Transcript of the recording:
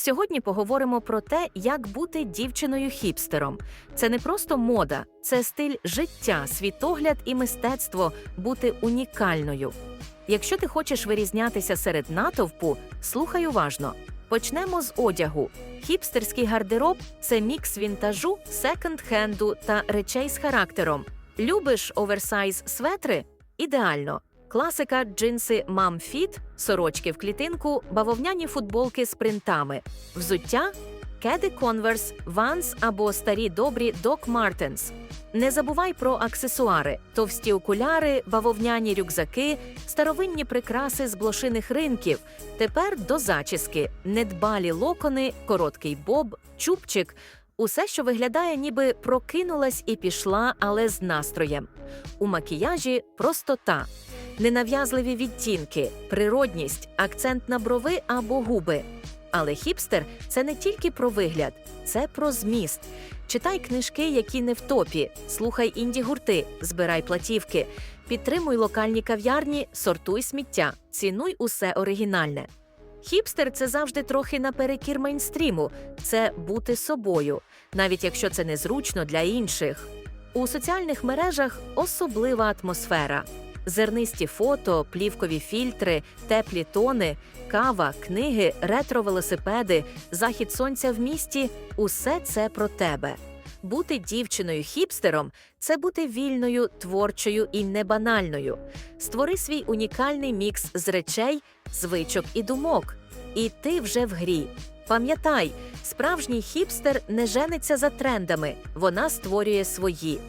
Сьогодні поговоримо про те, як бути дівчиною хіпстером. Це не просто мода, це стиль життя, світогляд і мистецтво бути унікальною. Якщо ти хочеш вирізнятися серед натовпу, слухай уважно. Почнемо з одягу. Хіпстерський гардероб це мікс вінтажу, секонд-хенду та речей з характером. Любиш оверсайз светри? Ідеально. Класика джинси Fit, сорочки в клітинку, бавовняні футболки з принтами, взуття, кеди Converse, Vans або старі добрі Doc Martens. Не забувай про аксесуари: товсті окуляри, бавовняні рюкзаки, старовинні прикраси з блошиних ринків. Тепер до зачіски, недбалі локони, короткий боб, чубчик. Усе, що виглядає, ніби прокинулась і пішла, але з настроєм. У макіяжі простота, ненав'язливі відтінки, природність, акцент на брови або губи. Але хіпстер це не тільки про вигляд, це про зміст. Читай книжки, які не в топі, слухай інді гурти, збирай платівки, підтримуй локальні кав'ярні, сортуй сміття, цінуй усе оригінальне. Хіпстер це завжди трохи наперекір мейнстріму, це бути собою, навіть якщо це незручно для інших. У соціальних мережах особлива атмосфера. Зернисті фото, плівкові фільтри, теплі тони, кава, книги, ретро-велосипеди, захід сонця в місті усе це про тебе. Бути дівчиною хіпстером це бути вільною, творчою і небанальною. Створи свій унікальний мікс з речей, звичок і думок. І ти вже в грі. Пам'ятай, справжній хіпстер не жениться за трендами, вона створює свої.